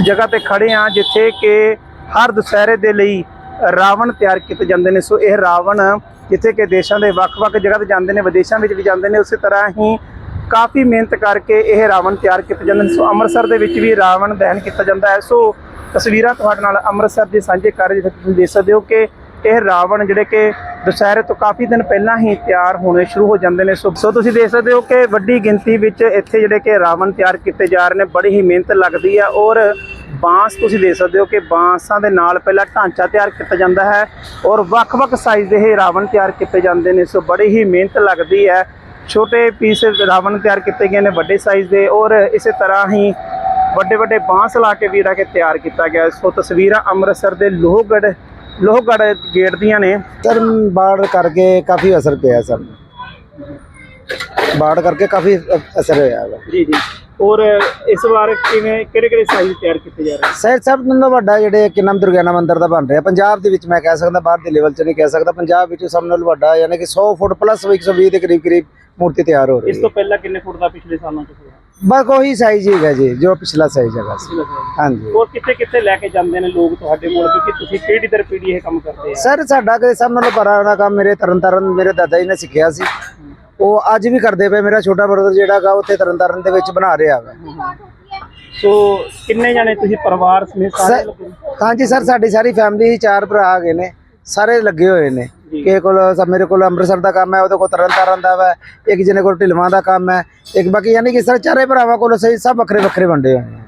ਜਗ੍ਹਾ ਤੇ ਖੜੇ ਆ ਜਿੱਥੇ ਕਿ ਹਰ ਦੁਸਹਿਰੇ ਦੇ ਲਈ ਰਾਵਣ ਤਿਆਰ ਕੀਤੇ ਜਾਂਦੇ ਨੇ। ਸੋ ਇਹ ਰਾਵਣ ਜਿੱਥੇ ਕਿ ਦੇਸ਼ਾਂ ਦੇ ਵੱਖ-ਵੱਖ ਜਗ੍ਹਾ ਤੇ ਜਾਂਦੇ ਨੇ, ਵਿਦੇਸ਼ਾਂ ਵਿੱਚ ਵੀ ਜਾਂਦੇ ਨੇ, ਉਸੇ ਤਰ੍ਹਾਂ ਹੀ ਕਾਫੀ ਮਿਹਨਤ ਕਰਕੇ ਇਹ ਰਾਵਣ ਤਿਆਰ ਕੀਤੇ ਜਾਂਦੇ ਨੇ। ਸੋ ਅੰਮ੍ਰਿਤਸਰ ਦੇ ਵਿੱਚ ਵੀ ਰਾਵਣ ਦਹਨ ਕੀਤਾ ਜਾਂਦਾ ਹੈ। ਸੋ ਤਸਵੀਰਾਂ ਤੁਹਾਡੇ ਨਾਲ ਅੰਮ੍ਰਿਤਸਰ ਦੇ ਸਾਂਝੇ ਕਰ ਜਿੱਥੇ ਤੁਸੀਂ ਦੇਖ ਸਕਦੇ ਹੋ ਕਿ ਇਹ ਰਾਵਣ ਜਿਹੜੇ ਕਿ ਦੁਸਹਿਰੇ ਤੋਂ ਕਾਫੀ ਦਿਨ ਪਹਿਲਾਂ ਹੀ ਤਿਆਰ ਹੋਣੇ ਸ਼ੁਰੂ ਹੋ ਜਾਂਦੇ ਨੇ। ਸੋ ਸੋ ਤੁਸੀਂ ਦੇਖ ਸਕਦੇ ਹੋ ਕਿ ਵੱਡੀ ਗਿਣਤੀ ਵਿੱਚ ਇੱਥੇ ਜਿਹੜੇ ਕਿ ਰਾਵਣ ਤਿਆਰ ਕੀਤੇ ਜਾ ਰਹੇ ਨੇ, ਬੜੀ ਹੀ ਮਿਹਨਤ ਲੱਗਦੀ ਹੈ ਔਰ ਬਾਂਸ ਤੁਸੀਂ ਦੇਖ ਸਕਦੇ ਹੋ ਕਿ ਬਾਂਸਾਂ ਦੇ ਨਾਲ ਪਹਿਲਾਂ ਢਾਂਚਾ ਤਿਆਰ ਕੀਤਾ ਜਾਂਦਾ ਹੈ ਔਰ ਵੱਖ-ਵੱਖ ਸਾਈਜ਼ ਦੇ ਇਹ ਰਾਵਣ ਤਿਆਰ ਕੀਤੇ ਜਾਂਦੇ ਨੇ। ਸੋ ਬੜੀ ਹੀ ਮਿਹਨਤ ਲੱਗਦੀ ਹੈ। ਛੋਟੇ ਪੀਸ ਰਾਵਣ ਤਿਆਰ ਕੀਤੇ ਗਏ ਨੇ ਵੱਡੇ ਸਾਈਜ਼ ਦੇ ਔਰ ਇਸੇ ਤਰ੍ਹਾਂ ਹੀ ਵੱਡੇ ਵੱਡੇ ਬਾਂਸ ਲਾ ਕੇ ਵੀਰਾ ਕੇ ਤਿਆਰ ਕੀਤਾ ਗਿਆ। ਸੋ ਤਸਵੀਰਾਂ ਅੰਮ੍ਰਿਤਸਰ ਦੇ ਲੋਹਗੜ੍ਹ ਲੋਹਗੜ੍ਹ ਗੇਟ ਦੀਆਂ ਨੇ। ਸਰ ਬਾੜ ਕਰਕੇ ਕਾਫੀ ਅਸਰ ਪਿਆ ਸਰ। ਬਾੜ ਕਰਕੇ ਕਾਫੀ ਅਸਰ ਹੋਇਆ ਹੈ। ਜੀ ਜੀ। ਔਰ ਇਸ ਵਾਰ ਕਿਵੇਂ ਕਿਹੜੇ ਕਿਹੜੇ ਸਾਈਜ਼ ਤਿਆਰ ਕੀਤੇ ਜਾ ਰਹੇ ਸਰ ਸਭ ਤੋਂ ਵੱਡਾ ਜਿਹੜੇ ਕਿ ਨਾਮ ਦੁਰਗਿਆਨਾ ਮੰਦਿਰ ਦਾ ਬਣ ਰਿਹਾ। ਪੰਜਾਬ ਦੇ ਵਿੱਚ ਮੈਂ ਕਹਿ ਸਕਦਾ ਬਾਹਰ ਦੇ ਲੈਵਲ 'ਚ ਨਹੀਂ ਕਹਿ ਸਕਦਾ। ਪੰਜਾਬ ਵਿੱਚ ਸਭ ਨਾਲੋਂ ਵੱਡਾ ਯਾਨੀ ਕਿ 100 ਫੁੱਟ ਪਲੱਸ 120 ਦੇ ਕਰੀਬ ਕਰੀਬ ਮੂਰਤੀ ਤਿਆਰ ਹੋ ਰਹੀ ਇਸ ਹੈ। ਤੋਂ ਪਹਿਲਾਂ ਕਿੰਨੇ ਫੁੱਟ ਦਾ ਪਿਛਲੇ ਸਾਲਾਂ ਚ ਹੋਇਆ? ਬਸ ਉਹੀ ਸਾਈਜ਼ ਹੀ ਹੈ ਜੀ ਜੋ ਪਿਛਲਾ ਸਾਈਜ਼ ਹੈਗਾ ਸੀ। ਹਾਂਜੀ। ਔਰ ਕਿੱਥੇ ਕਿੱਥੇ ਲੈ ਕੇ ਜਾਂਦੇ ਨੇ ਲੋਕ ਤੁਹਾਡੇ ਕੋਲ? ਕਿਉਂਕਿ ਤੁਸੀਂ ਪੀੜ੍ਹੀ ਦਰ ਪੀੜ੍ਹੀ ਇਹ ਕੰਮ ਕਰਦੇ ਆ। ਸਰ ਸਾਡਾ ਕਿ ਸਭ ਨਾਲੋਂ ਪੁਰਾਣਾ ਕੰਮ ਮੇਰੇ ਤਰਨ ਤਾਰਨ ਮੇਰੇ ਦਾਦਾ ਜੀ ਨੇ ਸਿੱਖਿਆ ਸੀ। ਉਹ ਅੱਜ ਵੀ ਕਰਦੇ ਪਏ ਮੇਰਾ ਛੋਟਾ ਬ੍ਰਦਰ ਜਿਹੜਾ ਗਾ ਉੱਥੇ ਤਰਨ ਤਾਰਨ ਦੇ ਵਿੱਚ ਬਣਾ ਰਿਹਾ ਵਾ ਸੋ ਕਿੰਨੇ ਜਾਣੇ ਤੁਸੀਂ ਪਰਿਵਾਰ ਸਮੇਤ ਸਾਰੇ? ਹਾਂਜੀ ਸਰ ਸਾਡੀ ਸਾਰੀ ਫੈਮਿਲੀ ਹੀ ਚਾਰ ਭਰਾ ਹੈਗੇ ਨੇ। ਸਾਰੇ ਲੱਗੇ ਹੋਏ ਨੇ। ਕਿਸੇ ਕੋਲ ਸਭ ਮੇਰੇ ਕੋਲ ਅੰਮ੍ਰਿਤਸਰ ਦਾ ਕੰਮ ਹੈ ਉਹਦੇ ਕੋਲ ਤਰਨ ਤਾਰਨ ਦਾ ਵਾ ਇੱਕ ਜਣੇ ਕੋਲ ਢਿਲਵਾਂ ਦਾ ਕੰਮ ਹੈ ਇੱਕ ਬਾਕੀ ਯਾਨੀ ਕਿ ਸਰ ਚਾਰੇ ਭਰਾਵਾਂ ਕੋਲ ਸਹੀ ਸਭ ਵੱਖਰੇ ਵੱਖਰੇ ਵੰਡੇ ਹੋਏ ਨੇ।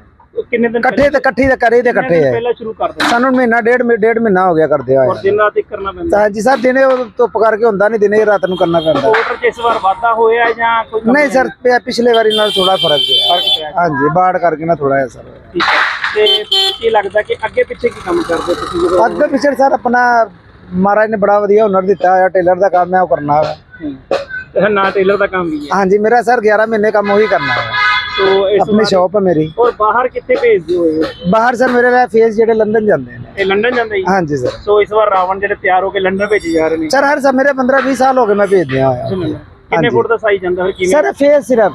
ਕਿੰਨੇ ਦਿਨ ਇਕੱਠੇ ਤੇ ਇਕੱਠੀ ਤੇ ਕਰੇ ਤੇ ਇਕੱਠੇ ਹੈ। ਪਹਿਲਾਂ ਸ਼ੁਰੂ ਕਰਦੇ ਸਾਨੂੰ ਮਹੀਨਾ ਡੇਢ ਮਹੀ- ਡੇਢ ਮਹੀਨਾ ਹੋ ਗਿਆ ਕਰਦੇ ਔਰ ਹੋਏ ਦਿਨ ਰਾਤ ਕਰਨਾ ਪੈਂਦਾ? ਤਾਂ ਜੀ ਸਰ ਦਿਨੇ ਉਹ ਧੁੱਪ ਕਰਕੇ ਹੁੰਦਾ ਨਹੀਂ ਦਿਨੇ ਰਾਤ ਨੂੰ ਕਰਨਾ ਪੈਂਦਾ। ਆਰਡਰ ਚ ਇਸ ਵਾਰ ਵਾਧਾ ਹੋਇਆ ਜਾਂ ਕੋਈ ਨਹੀਂ ਸਰ ਪਿ- ਪਿਛਲੇ ਵਾਰੀ ਨਾਲ ਥੋੜਾ ਫ਼ਰਕ ਪਿਆ ਫ਼ਰਕ ਪਿਆ। ਹਾਂਜੀ ਬਾੜ ਕਰਕੇ ਨਾ ਥੋੜਾ ਜਿਹਾ ਸਰ। ਠੀਕ ਹੈ। ਤੇ ਕੀ ਲੱਗਦਾ ਕਿ ਅੱਗੇ ਪਿੱਛੇ ਕੀ ਕੰਮ ਕਰਦੇ ਤੁਸੀਂ ਜਦੋਂ ਅੱਗੇ ਪਿਛੜ ਸਰ ਆਪਣਾ ਮਹਾਰਾਜ ਨੇ ਬੜਾ ਵਧੀਆ ਹੁਨਰ ਦਿੱਤਾ ਹੋਇਆ ਟੇਲਰ ਦਾ ਕੰਮ ਹੈ ਉਹ ਕਰਨਾ ਹੈ ਹੂੰ। ਇਹ ਨਾ ਟੇਲਰ ਦਾ ਕੰਮ ਵੀ ਹੈ। ਹਾਂਜੀ ਮੇਰਾ ਸਰ 11 ਮਹੀਨੇ ਕੰਮ ਉਹੀ ਕਰਨਾ ਹੈ ਸੋ ਇਸ ਆਪਣੀ ਵਾਰ ਸ਼ਾਪ ਹੈ ਮੇਰੀ। ਔਰ ਬਾਹਰ ਕਿੱਥੇ ਭੇਜਦੇ ਹੋਏ ਬਾਹਰ ਸਰ ਮੇਰੇ ਨਾਲ ਫੇਸ ਜਿਹੜੇ ਲੰਡਨ ਜਾਂਦੇ ਨੇ। ਇਹ ਲੰਡਨ ਜਾਂਦੇ ਜੀ? ਹਾਂਜੀ ਸਰ। ਸੋ ਇਸ ਵਾਰ ਰਾਵਣ ਜਿਹੜੇ ਤਿਆਰ ਹੋ ਕੇ ਲੰਡਨ ਭੇਜੇ ਜਾ ਰਹੇ ਨੇ। ਸਰ ਹਰ ਸਰ ਮੇਰੇ 15 20 ਸਾਲ ਹੋ ਗਏ ਮੈਂ ਭੇਜਦਿਆ ਹੋਇਆ। ਕਿੰਨੇ ਫੁੱਟ ਦਾ ਸਾਈਜ਼ ਜਾਂਦਾ ਫਿਰ ਕਿਵੇਂ? ਸਰ ਫੇਸ ਸਿਰਫ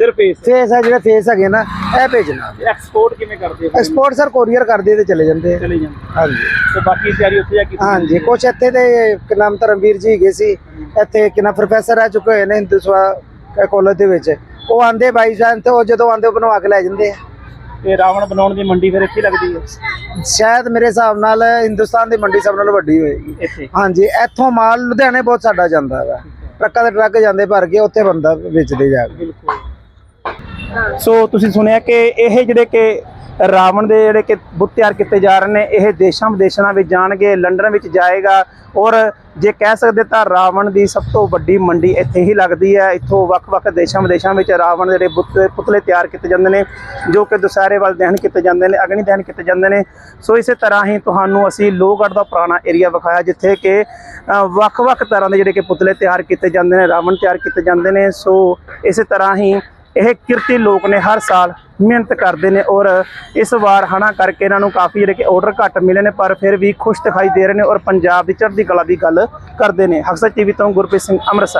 ਸਿਰਫ ਫੇਸ ਹੈ ਜਿਹੜੇ ਫੇਸ ਹੈਗੇ ਨਾ ਇਹ ਭੇਜਣਾ। ਐਕਸਪੋਰਟ ਕਿਵੇਂ ਕਰਦੇ ਹੋ? ਐਕਸਪੋਰਟ ਸਰ ਕੋਰੀਅਰ ਕਰਦੇ ਤੇ ਚਲੇ ਜਾਂਦੇ। ਆ। ਚਲੇ ਜਾਂਦੇ। ਹਾਂਜੀ। ਤੇ ਬਾਕੀ ਤਿਆਰੀ ਉੱਥੇ ਜਾ ਕੇ ਹਾਂਜੀ ਕੁਛ ਇੱਥੇ ਦੇ ਕਿ ਨਾਮ ਧਰਮਵੀਰ ਜੀ ਹੈਗੇ ਸੀ ਇੱਥੇ ਕਿ ਨਾਮ ਪ੍ਰੋਫੈਸਰ ਰਹਿ ਚੁੱਕੇ ਹੋਏ ਨੇ ਹਿੰਦੂਸਵਾ ਕਾਲਜ ਦੇ ਵਿੱਚ। ਉਹ ਆਂਦੇ ਬਾਈ ਜਾਨ ਤੇ ਉਹ ਜਦੋਂ ਆਂਦੇ ਬਣਵਾ ਕੇ ਲੈ ਜਾਂਦੇ ਆ। ਤੇ ਰਾਵਣ ਬਣਾਉਣ ਦੀ ਮੰਡੀ ਫਿਰ ਇੱਥੇ ਲੱਗਦੀ ਹੈ? ਸ਼ਾਇਦ ਮੇਰੇ ਹਿਸਾਬ ਨਾਲ ਹਿੰਦੁਸਤਾਨ ਦੀ ਮੰਡੀ ਸਭ ਨਾਲੋਂ ਵੱਡੀ ਹੋਏਗੀ। ਇੱਥੇ? ਹਾਂਜੀ ਇੱਥੋਂ ਮਾਲ ਲੁਧਿਆਣੇ ਬਹੁਤ ਸਾਡਾ ਜਾਂਦਾ ਵਾ। ਟਰੱਕਾਂ ਦੇ ਟਰੱਕ ਜਾਂਦੇ ਭਰ ਕੇ ਉੱਥੇ ਬੰਦਾ ਵੇਚਦੇ ਜਾ ਕੇ। ਬਿਲਕੁਲ। ਸੋ ਤੁਸੀਂ ਸੁਣਿਆ ਕਿ ਇਹ ਜਿਹੜੇ ਕਿ ਰਾਵਣ ਦੇ ਜਿਹੜੇ ਕਿ ਬੁੱਤ ਤਿਆਰ ਕੀਤੇ ਜਾ ਰਹੇ ਨੇ, ਇਹ ਦੇਸ਼ਾਂ ਵਿਦੇਸ਼ਾਂ ਵਿੱਚ ਜਾਣਗੇ, ਲੰਡਨ ਵਿੱਚ ਜਾਏਗਾ ਔਰ ਜੇ ਕਹਿ ਸਕਦੇ ਤਾਂ ਰਾਵਣ ਦੀ ਸਭ ਤੋਂ ਵੱਡੀ ਮੰਡੀ ਇੱਥੇ ਹੀ ਲੱਗਦੀ ਹੈ। ਇੱਥੋਂ ਵੱਖ-ਵੱਖ ਦੇਸ਼ਾਂ ਵਿਦੇਸ਼ਾਂ ਵਿੱਚ ਰਾਵਣ ਦੇ ਜਿਹੜੇ ਬੁੱਤ, ਪੁਤਲੇ ਤਿਆਰ ਕੀਤੇ ਜਾਂਦੇ ਨੇ, ਜੋ ਕਿ ਦੁਸਹਿਰੇ ਵੱਲ ਦਹਨ ਕੀਤੇ ਜਾਂਦੇ ਨੇ, ਅਗਨੀ ਦਹਨ ਕੀਤੇ ਜਾਂਦੇ ਨੇ। ਸੋ ਇਸੇ ਤਰ੍ਹਾਂ ਹੀ ਤੁਹਾਨੂੰ ਅਸੀਂ ਲੋਹਗੜ੍ਹ ਦਾ ਪੁਰਾਣਾ ਏਰੀਆ ਵਿਖਾਇਆ, ਜਿੱਥੇ ਕਿ ਵੱਖ-ਵੱਖ ਤਰ੍ਹਾਂ ਦੇ ਜਿਹੜੇ ਕਿ ਪੁਤਲੇ ਤਿਆਰ ਕੀਤੇ ਜਾਂਦੇ ਨੇ, ਰਾਵਣ ਤਿਆਰ ਕੀਤੇ ਜਾਂਦੇ ਨੇ। ਸੋ ਇਸੇ ਤਰ੍ਹਾਂ ਹੀ ਇਹ ਕਿਰਤੀ ਲੋਕ ਨੇ ਹਰ ਸਾਲ ਮਿਹਨਤ ਕਰਦੇ ਨੇ ਔਰ ਇਸ ਵਾਰ ਹਨਾ ਕਰਕੇ ਇਹਨਾਂ ਨੂੰ ਕਾਫੀ ਜਿਹੜੇ ਕਿ ਆਰਡਰ ਘੱਟ ਮਿਲੇ ਨੇ, ਪਰ ਫਿਰ ਵੀ ਖੁਸ਼ ਦਿਖਾਈ ਦੇ ਰਹੇ ਨੇ ਔਰ ਪੰਜਾਬ ਦੀ ਚੜ੍ਹਦੀ ਕਲਾ ਦੀ ਗੱਲ ਕਰਦੇ ਨੇ। ਹਕਸਰ ਟੀਵੀ ਤੋਂ ਗੁਰਪ੍ਰੀਤ ਸਿੰਘ ਅੰਮ੍ਰਿਤਸਰ।